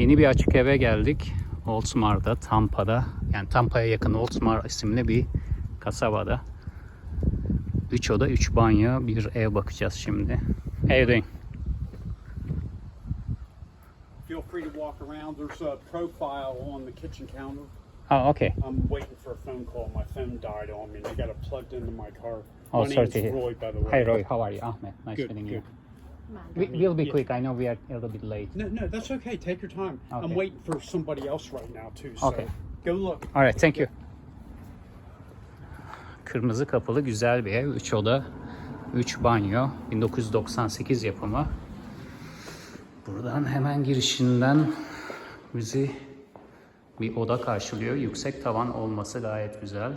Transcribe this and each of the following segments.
Yeni bir açık eve geldik. Oldsmar'da, Tampa'da. Yani Tampa'ya yakın Oldsmar isimli bir kasabada. 3 oda, 3 banyo, bir ev bakacağız şimdi. You doing? Feel free to walk around. There's a profile on the kitchen counter. Oh, okay. I'm waiting for a phone call. My phone died on me I got it plugged into my car. Oh, my sorry to hear. Roy, by the way. Hi Roy, how are you? Ahmed, nice Good, meeting you. We, we'll be Yeah. quick. I know we are a little bit late. No, no, that's okay. Take your time. Okay. I'm waiting for somebody else right now too. So Okay. go look. Alright, thank you. Kırmızı kapılı güzel bir ev. 3 oda, 3 banyo. 1998 yapımı. Buradan hemen girişinden bizi bir oda karşılıyor. Yüksek tavan olması gayet güzel.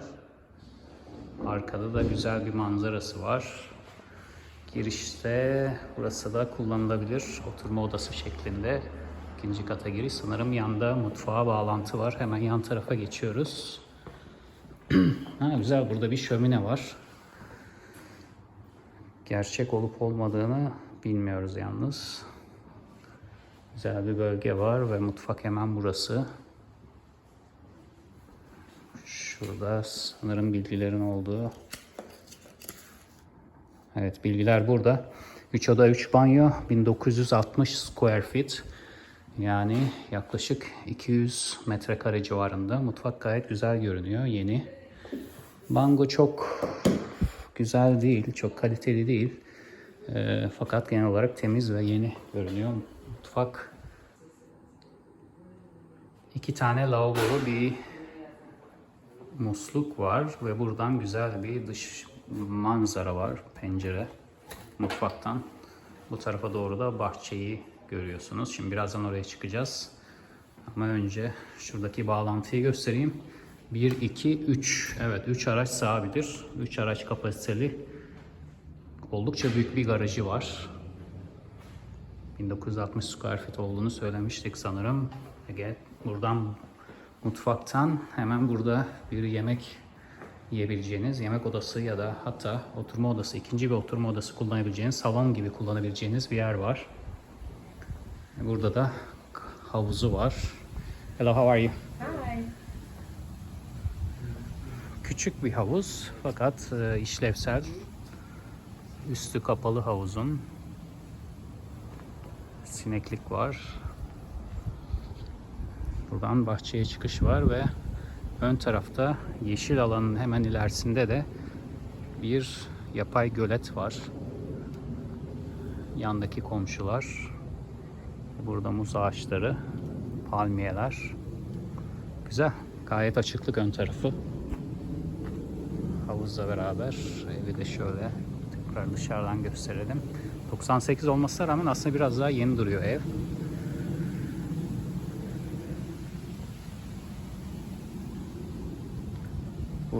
Arkada da güzel bir manzarası var. Girişte burası da kullanılabilir oturma odası şeklinde. İkinci kata giriş. Sanırım yanda mutfağa bağlantı var. Hemen yan tarafa geçiyoruz. ha, güzel burada bir şömine var. Gerçek olup olmadığını bilmiyoruz yalnız. Güzel bir bölge var ve mutfak hemen burası. Şurada sanırım bilgilerin olduğu. Evet bilgiler burada. 3 oda 3 banyo 1960 square feet. Yani yaklaşık 200 metrekare civarında. Mutfak gayet güzel görünüyor. Yeni. Bango çok güzel değil. Çok kaliteli değil. Ee, fakat genel olarak temiz ve yeni görünüyor. Mutfak iki tane lavabolu bir musluk var ve buradan güzel bir dış manzara var pencere mutfaktan. Bu tarafa doğru da bahçeyi görüyorsunuz. Şimdi birazdan oraya çıkacağız. Ama önce şuradaki bağlantıyı göstereyim. 1, 2, 3. Evet 3 araç sığabilir. 3 araç kapasiteli. Oldukça büyük bir garajı var. 1960 square feet olduğunu söylemiştik sanırım. Ege, buradan mutfaktan hemen burada bir yemek yiyebileceğiniz yemek odası ya da hatta oturma odası, ikinci bir oturma odası kullanabileceğiniz, salon gibi kullanabileceğiniz bir yer var. Burada da havuzu var. Hello, how are you? Hi. Küçük bir havuz fakat e, işlevsel. Üstü kapalı havuzun. Sineklik var. Buradan bahçeye çıkış var ve ön tarafta yeşil alanın hemen ilerisinde de bir yapay gölet var. Yandaki komşular. Burada muz ağaçları, palmiyeler. Güzel. Gayet açıklık ön tarafı. Havuzla beraber evi de şöyle tekrar dışarıdan gösterelim. 98 olmasına rağmen aslında biraz daha yeni duruyor ev.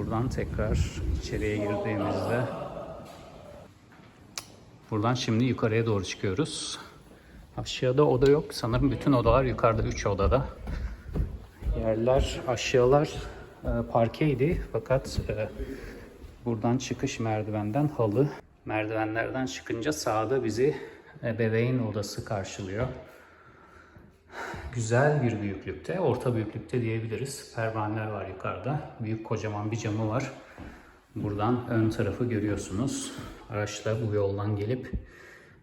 Buradan tekrar içeriye girdiğimizde buradan şimdi yukarıya doğru çıkıyoruz. Aşağıda oda yok. Sanırım bütün odalar yukarıda 3 odada. Yerler aşağılar e, parkeydi fakat e, buradan çıkış merdivenden halı. Merdivenlerden çıkınca sağda bizi ebeveyn odası karşılıyor. Güzel bir büyüklükte, orta büyüklükte diyebiliriz. Pervaneler var yukarıda. Büyük kocaman bir camı var. Buradan ön tarafı görüyorsunuz. Araçla bu yoldan gelip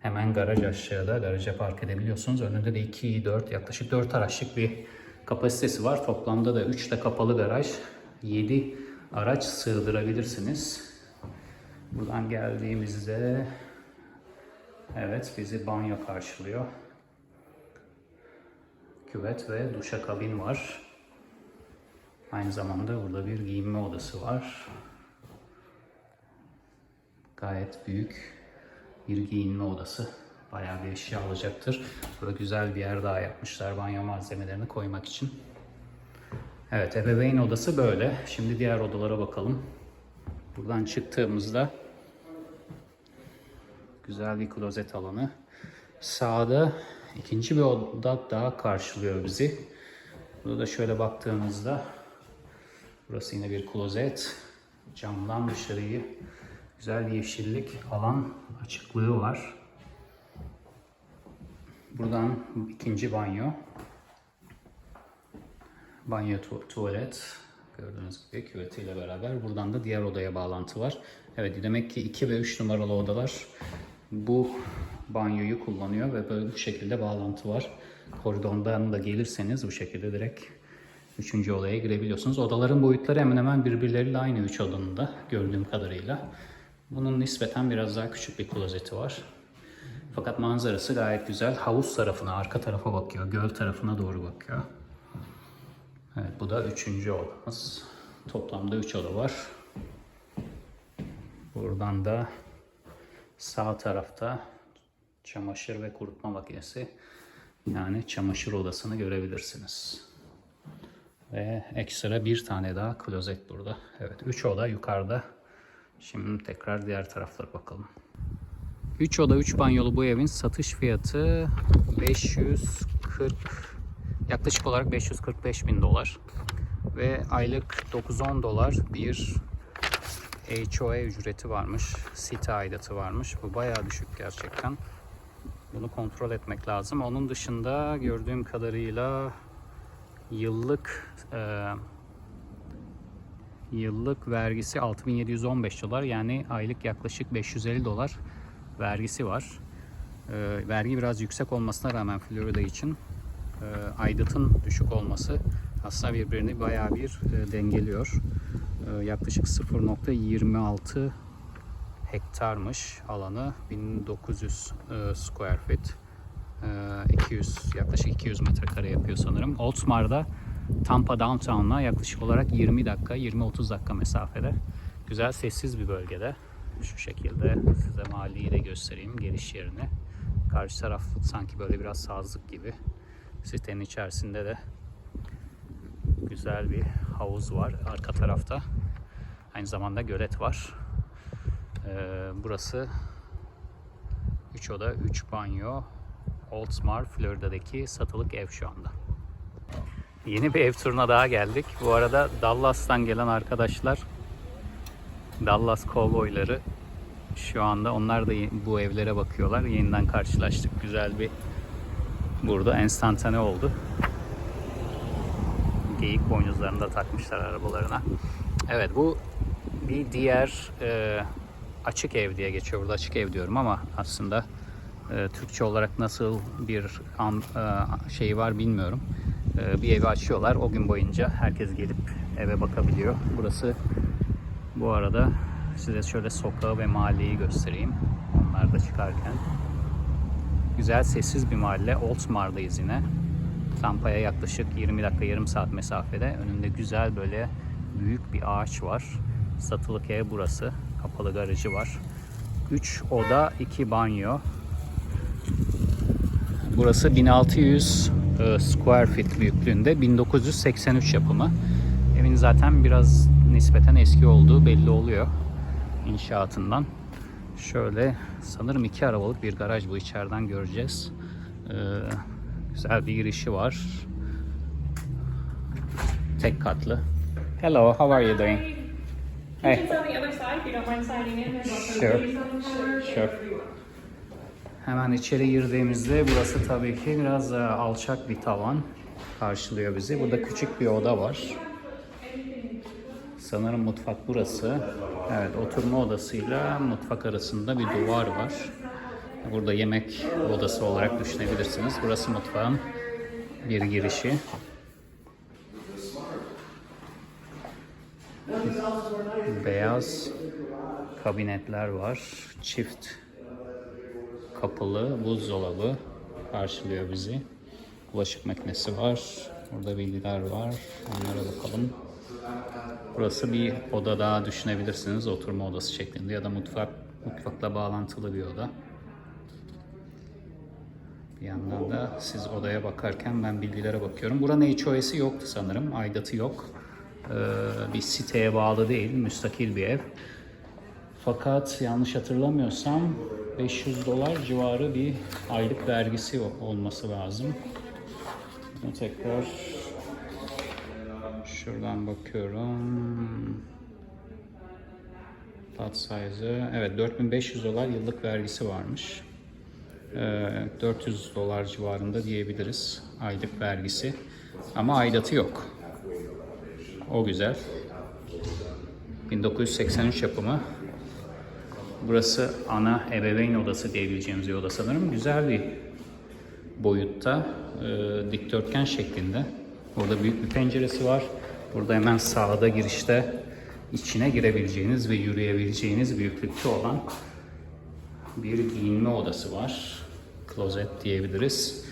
hemen garaj aşağıda garaja park edebiliyorsunuz. Önünde de 2, 4 yaklaşık 4 araçlık bir kapasitesi var. Toplamda da 3 de kapalı garaj. 7 araç sığdırabilirsiniz. Buradan geldiğimizde evet bizi banyo karşılıyor. Küvet ve duşakabin var. Aynı zamanda burada bir giyinme odası var. Gayet büyük bir giyinme odası. Bayağı bir eşya alacaktır. Burada güzel bir yer daha yapmışlar banyo malzemelerini koymak için. Evet ebeveyn odası böyle. Şimdi diğer odalara bakalım. Buradan çıktığımızda güzel bir klozet alanı. Sağda ikinci bir oda daha karşılıyor bizi. Burada da şöyle baktığımızda burası yine bir klozet. Camdan dışarıyı güzel bir yeşillik alan açıklığı var. Buradan ikinci banyo. Banyo tu- tuvalet gördüğünüz gibi küvetiyle beraber. Buradan da diğer odaya bağlantı var. Evet demek ki 2 ve 3 numaralı odalar bu banyoyu kullanıyor ve böyle bu şekilde bağlantı var. Koridordan da gelirseniz bu şekilde direkt 3. odaya girebiliyorsunuz. Odaların boyutları hemen hemen birbirleriyle aynı 3 odanın da gördüğüm kadarıyla. Bunun nispeten biraz daha küçük bir klozeti var. Fakat manzarası gayet güzel. Havuz tarafına, arka tarafa bakıyor. Göl tarafına doğru bakıyor. Evet bu da üçüncü odamız. Toplamda üç oda var. Buradan da sağ tarafta çamaşır ve kurutma makinesi yani çamaşır odasını görebilirsiniz. Ve ekstra bir tane daha klozet burada. Evet 3 oda yukarıda. Şimdi tekrar diğer taraflara bakalım. 3 oda 3 banyolu bu evin satış fiyatı 540 yaklaşık olarak 545 bin dolar ve aylık 9-10 dolar bir HOA ücreti varmış site aidatı varmış bu bayağı düşük gerçekten bunu kontrol etmek lazım onun dışında gördüğüm kadarıyla yıllık e, yıllık vergisi 6715 dolar yani aylık yaklaşık 550 dolar vergisi var. Ee, vergi biraz yüksek olmasına rağmen Florida için e, aidatın düşük olması aslında birbirini bayağı bir e, dengeliyor. E, yaklaşık 0.26 hektarmış alanı 1900 e, square feet. E, 200 yaklaşık 200 metrekare yapıyor sanırım. Oldsmar'da Tampa Downtown'a yaklaşık olarak 20 dakika 20-30 dakika mesafede. Güzel sessiz bir bölgede. Şu şekilde size mahalleyi de göstereyim giriş yerini. Karşı taraf sanki böyle biraz sazlık gibi. Sitenin içerisinde de güzel bir havuz var arka tarafta. Aynı zamanda gölet var. Ee, burası 3 oda 3 banyo Oldsmar Florida'daki satılık ev şu anda. Yeni bir ev turuna daha geldik. Bu arada Dallas'tan gelen arkadaşlar Dallas Cowboy'ları şu anda onlar da bu evlere bakıyorlar. Yeniden karşılaştık. Güzel bir burada enstantane oldu. Geyik boynuzlarını da takmışlar arabalarına. Evet bu bir diğer e, açık ev diye geçiyor. Burada açık ev diyorum ama aslında e, Türkçe olarak nasıl bir an, e, şeyi var bilmiyorum. E, bir evi açıyorlar. O gün boyunca herkes gelip eve bakabiliyor. Burası bu arada size şöyle sokağı ve mahalleyi göstereyim. Onlar da çıkarken. Güzel sessiz bir mahalle. Oldsmar'dayız yine. Tampa'ya yaklaşık 20 dakika yarım saat mesafede. Önünde güzel böyle büyük bir ağaç var. Satılık ev burası. Kapalı garajı var. 3 oda, 2 banyo. Burası 1600 e, square feet büyüklüğünde. 1983 yapımı. Evin zaten biraz nispeten eski olduğu belli oluyor inşaatından. Şöyle sanırım iki arabalık bir garaj bu içeriden göreceğiz. Ee, güzel bir girişi var. Tek katlı. Hello, how are you doing? Hey. Kitchen's on the other side, if you don't mind signing in. There's also Sure. goodies on the corner. Sure. Hemen içeri girdiğimizde burası tabii ki biraz e, alçak bir tavan karşılıyor bizi. Burada küçük bir oda var. Sanırım mutfak burası. Evet, oturma odasıyla mutfak arasında bir duvar var. Burada yemek odası olarak düşünebilirsiniz. Burası mutfağın bir girişi. Beyaz kabinetler var. Çift kapılı buzdolabı karşılıyor bizi. Bulaşık makinesi var. Burada bilgiler var. Onlara bakalım. Burası bir oda daha düşünebilirsiniz. Oturma odası şeklinde ya da mutfak mutfakla bağlantılı bir oda. Bir yandan da siz odaya bakarken ben bilgilere bakıyorum. Buranın HOA'si yoktu sanırım. Aidatı yok. Ee, bir siteye bağlı değil. Müstakil bir ev. Fakat yanlış hatırlamıyorsam 500 dolar civarı bir aylık vergisi olması lazım. Bunu tekrar şuradan bakıyorum. Lot size. Evet 4500 dolar yıllık vergisi varmış. Ee, 400 dolar civarında diyebiliriz aylık vergisi. Ama aidatı yok. O güzel. 1983 yapımı. Burası ana ebeveyn odası diyebileceğimiz bir oda sanırım. Güzel bir boyutta. e, dikdörtgen şeklinde. Burada büyük bir penceresi var. Burada hemen sağda girişte içine girebileceğiniz ve yürüyebileceğiniz büyüklükte olan bir giyinme odası var. Klozet diyebiliriz.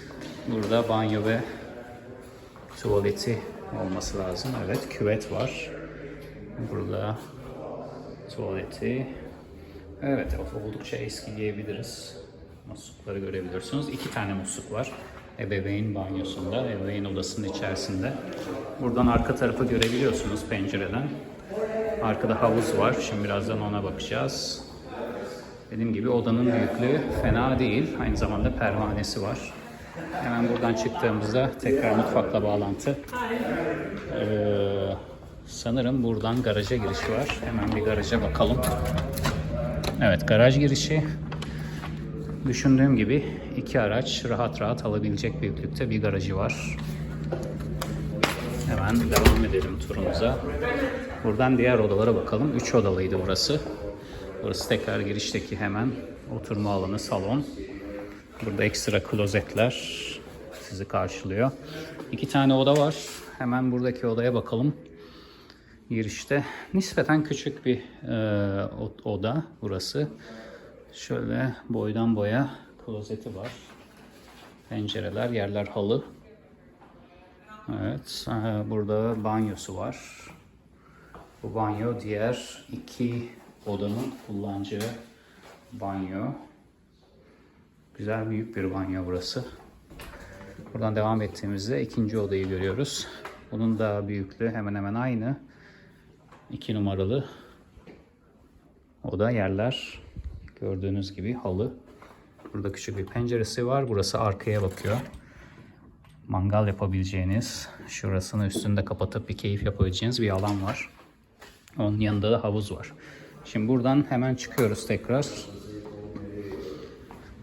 Burada banyo ve tuvaleti olması lazım. Evet, küvet var. Burada tuvaleti. Evet, oldukça eski diyebiliriz. Muslukları görebilirsiniz. İki tane musluk var. Ebeveyn banyosunda, ebeveyn odasının içerisinde. Buradan arka tarafı görebiliyorsunuz pencereden. Arkada havuz var. Şimdi birazdan ona bakacağız. Dediğim gibi odanın büyüklüğü fena değil. Aynı zamanda pervanesi var. Hemen buradan çıktığımızda tekrar mutfakla bağlantı. Ee, sanırım buradan garaja girişi var. Hemen bir garaja bakalım. Evet garaj girişi. Düşündüğüm gibi iki araç rahat rahat alabilecek büyüklükte bir garajı var. Hemen devam edelim turumuza. Buradan diğer odalara bakalım. Üç odalıydı burası. Burası tekrar girişteki hemen oturma alanı, salon. Burada ekstra klozetler sizi karşılıyor. İki tane oda var. Hemen buradaki odaya bakalım. Girişte nispeten küçük bir e, oda burası. Şöyle boydan boya klozeti var. Pencereler, yerler halı. Evet, e, burada banyosu var. Bu banyo diğer iki odanın kullanacağı banyo. Güzel büyük bir banyo burası. Buradan devam ettiğimizde ikinci odayı görüyoruz. Bunun da büyüklüğü hemen hemen aynı. 2 numaralı oda yerler. Gördüğünüz gibi halı. Burada küçük bir penceresi var. Burası arkaya bakıyor. Mangal yapabileceğiniz, şurasını üstünde kapatıp bir keyif yapabileceğiniz bir alan var. Onun yanında da havuz var. Şimdi buradan hemen çıkıyoruz tekrar.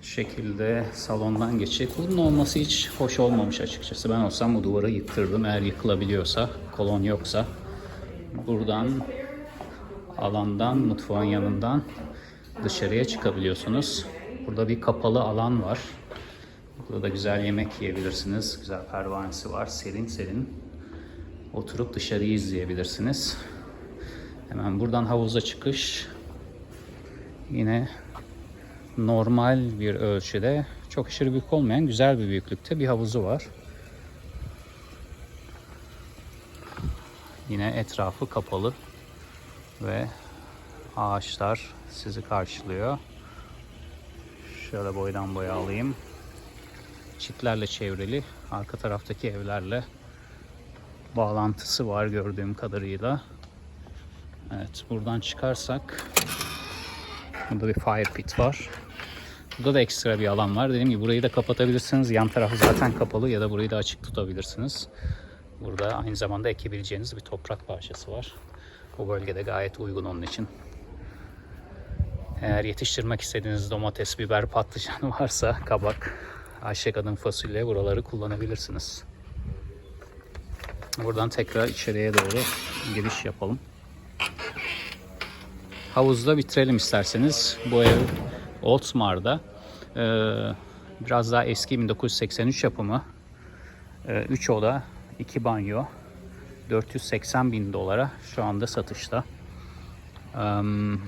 Şekilde salondan geçip bunun olması hiç hoş olmamış açıkçası. Ben olsam bu duvarı yıktırdım eğer yıkılabiliyorsa, kolon yoksa. Buradan alandan, mutfağın yanından dışarıya çıkabiliyorsunuz. Burada bir kapalı alan var. Burada da güzel yemek yiyebilirsiniz. Güzel pervanesi var. Serin serin oturup dışarıyı izleyebilirsiniz. Hemen buradan havuza çıkış. Yine normal bir ölçüde çok aşırı büyük olmayan güzel bir büyüklükte bir havuzu var. Yine etrafı kapalı ve ağaçlar sizi karşılıyor. Şöyle boydan boya alayım. Çitlerle çevrili arka taraftaki evlerle bağlantısı var gördüğüm kadarıyla. Evet buradan çıkarsak burada bir fire pit var. Burada da ekstra bir alan var. Dediğim gibi burayı da kapatabilirsiniz. Yan tarafı zaten kapalı ya da burayı da açık tutabilirsiniz. Burada aynı zamanda ekebileceğiniz bir toprak parçası var. Bu bölgede gayet uygun onun için. Eğer yetiştirmek istediğiniz domates, biber, patlıcan varsa kabak, Ayşe kadın fasulye buraları kullanabilirsiniz. Buradan tekrar içeriye doğru giriş yapalım. Havuzda bitirelim isterseniz. Bu ev Oldsmar'da. Ee, biraz daha eski 1983 yapımı. 3 oda, 2 banyo. 480 bin dolara şu anda satışta. Em,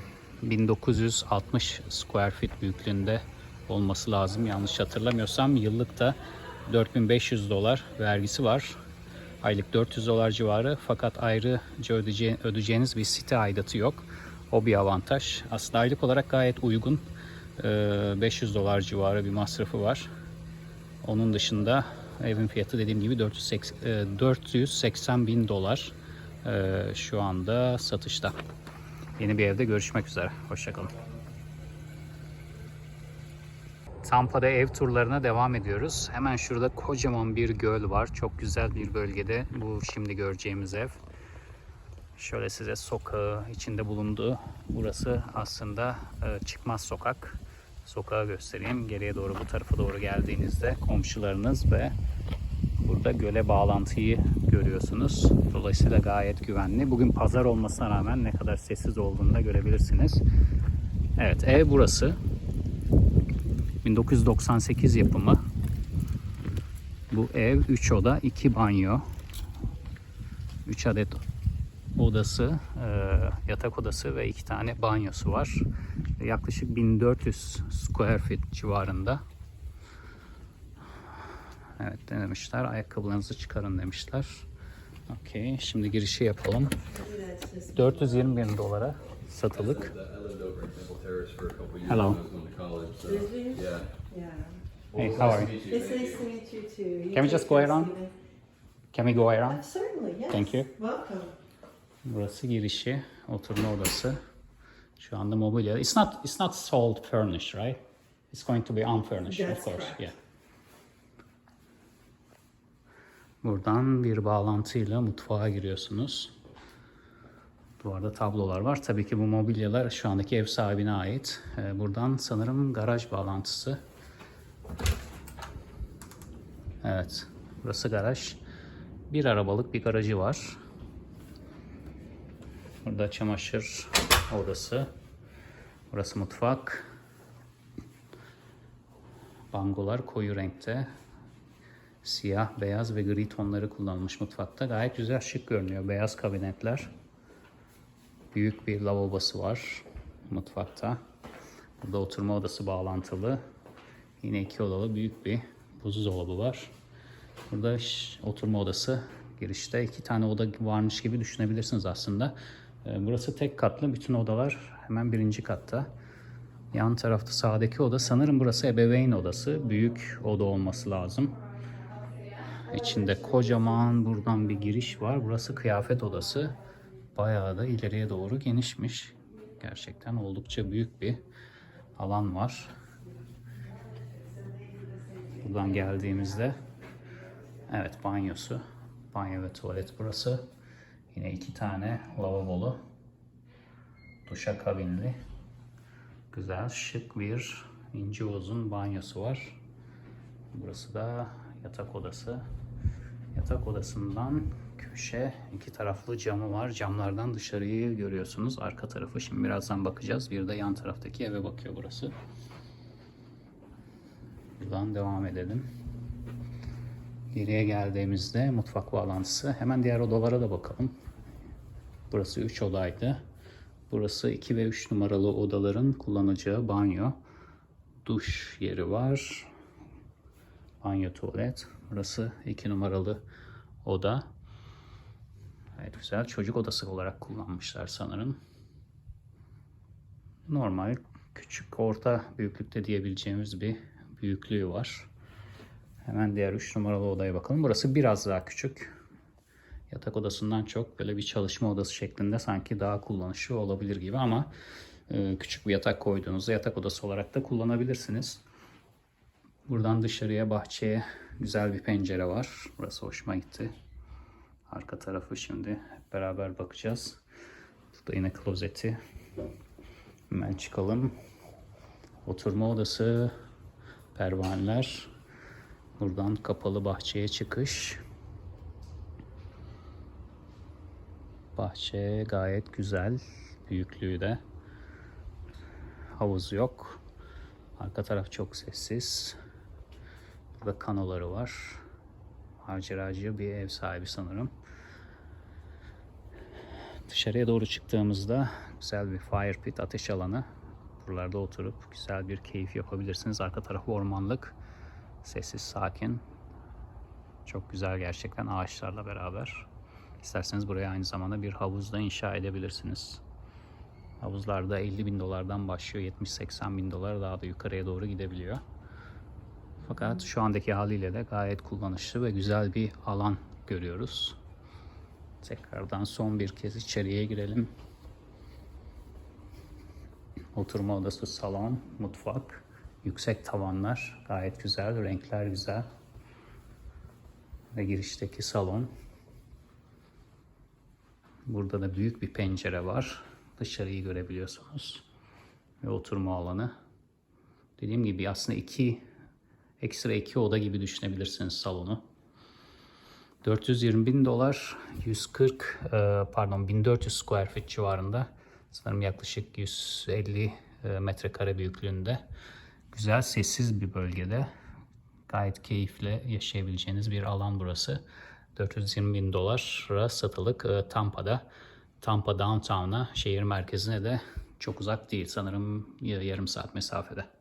1960 square feet büyüklüğünde olması lazım. Yanlış hatırlamıyorsam yıllık da 4500 dolar vergisi var. Aylık 400 dolar civarı fakat ayrıca ödeyece- ödeyeceğiniz bir site aidatı yok. O bir avantaj. Aslında aylık olarak gayet uygun. Ee, 500 dolar civarı bir masrafı var. Onun dışında evin fiyatı dediğim gibi 480, e, 480 bin dolar e, şu anda satışta. Yeni bir evde görüşmek üzere. Hoşçakalın. Tampa'da ev turlarına devam ediyoruz. Hemen şurada kocaman bir göl var. Çok güzel bir bölgede bu şimdi göreceğimiz ev. Şöyle size sokağı içinde bulunduğu. Burası aslında e, çıkmaz sokak. Sokağı göstereyim. Geriye doğru bu tarafa doğru geldiğinizde komşularınız ve burada göle bağlantıyı görüyorsunuz. Dolayısıyla gayet güvenli. Bugün pazar olmasına rağmen ne kadar sessiz olduğunu da görebilirsiniz. Evet ev burası. 1998 yapımı. Bu ev 3 oda 2 banyo. 3 adet odası, e, yatak odası ve 2 tane banyosu var. Yaklaşık 1400 square feet civarında. Evet denemişler. Ayakkabılarınızı çıkarın demişler. Okey. Şimdi girişi yapalım. 420 bin dolara satılık. Hello. Hey, how are you? It's nice to meet you too. Can we just go around? Can we go around? Certainly, yes. Thank you. Welcome. Burası girişi, oturma odası. Şu anda mobilya. It's not it's not sold furnished, right? It's going to be unfurnished, That's of course. correct. Yeah. Buradan bir bağlantıyla mutfağa giriyorsunuz. Duvarda tablolar var. Tabii ki bu mobilyalar şu andaki ev sahibine ait. Ee, Buradan sanırım garaj bağlantısı. Evet. Burası garaj. Bir arabalık bir garajı var. Burada çamaşır odası. Burası mutfak. Bangolar koyu renkte. Siyah, beyaz ve gri tonları kullanılmış mutfakta. Gayet güzel, şık görünüyor. Beyaz kabinetler. Büyük bir lavabosu var mutfakta. Burada oturma odası bağlantılı. Yine iki odalı büyük bir buzdolabı var. Burada oturma odası girişte iki tane oda varmış gibi düşünebilirsiniz aslında. Ee, Burası tek katlı. Bütün odalar hemen birinci katta. Yan tarafta sağdaki oda sanırım burası ebeveyn odası. Büyük oda olması lazım. İçinde kocaman buradan bir giriş var. Burası kıyafet odası. Bayağı da ileriye doğru genişmiş. Gerçekten oldukça büyük bir alan var. Buradan geldiğimizde Evet banyosu. Banyo ve tuvalet burası. Yine iki tane lavabolu. Duşa kabinli. Güzel şık bir ince uzun banyosu var. Burası da yatak odası. Yatak odasından köşe iki taraflı camı var. Camlardan dışarıyı görüyorsunuz. Arka tarafı şimdi birazdan bakacağız. Bir de yan taraftaki eve bakıyor burası. Buradan devam edelim. Geriye geldiğimizde mutfak bağlantısı. Hemen diğer odalara da bakalım. Burası 3 odaydı. Burası 2 ve 3 numaralı odaların kullanacağı banyo. Duş yeri var. Banyo tuvalet. Burası 2 numaralı oda. Evet güzel. Çocuk odası olarak kullanmışlar sanırım. Normal küçük orta büyüklükte diyebileceğimiz bir büyüklüğü var. Hemen diğer 3 numaralı odaya bakalım. Burası biraz daha küçük. Yatak odasından çok böyle bir çalışma odası şeklinde sanki daha kullanışlı olabilir gibi ama e, küçük bir yatak koyduğunuzda yatak odası olarak da kullanabilirsiniz. Buradan dışarıya bahçeye güzel bir pencere var. Burası hoşuma gitti. Arka tarafı şimdi hep beraber bakacağız. Burada yine klozeti. Hemen çıkalım. Oturma odası, pervaneler. Buradan kapalı bahçeye çıkış. Bahçe gayet güzel. Büyüklüğü de. Havuz yok. Arka taraf çok sessiz. Burada kanoları var. Harceracı bir ev sahibi sanırım. Dışarıya doğru çıktığımızda güzel bir fire pit ateş alanı. Buralarda oturup güzel bir keyif yapabilirsiniz. Arka tarafı ormanlık. Sessiz, sakin. Çok güzel gerçekten ağaçlarla beraber. İsterseniz buraya aynı zamanda bir havuz da inşa edebilirsiniz. Havuzlarda 50 bin dolardan başlıyor. 70-80 bin dolar daha da yukarıya doğru gidebiliyor. Fakat şu andaki haliyle de gayet kullanışlı ve güzel bir alan görüyoruz. Tekrardan son bir kez içeriye girelim. Oturma odası, salon, mutfak, yüksek tavanlar gayet güzel, renkler güzel. Ve girişteki salon. Burada da büyük bir pencere var. Dışarıyı görebiliyorsunuz. Ve oturma alanı. Dediğim gibi aslında iki ekstra iki oda gibi düşünebilirsiniz salonu. 420 bin dolar, 140 e, pardon 1400 square feet civarında. Sanırım yaklaşık 150 e, metrekare büyüklüğünde. Güzel sessiz bir bölgede. Gayet keyifle yaşayabileceğiniz bir alan burası. 420 bin dolara satılık e, Tampa'da. Tampa downtown'a, şehir merkezine de çok uzak değil. Sanırım yarım saat mesafede.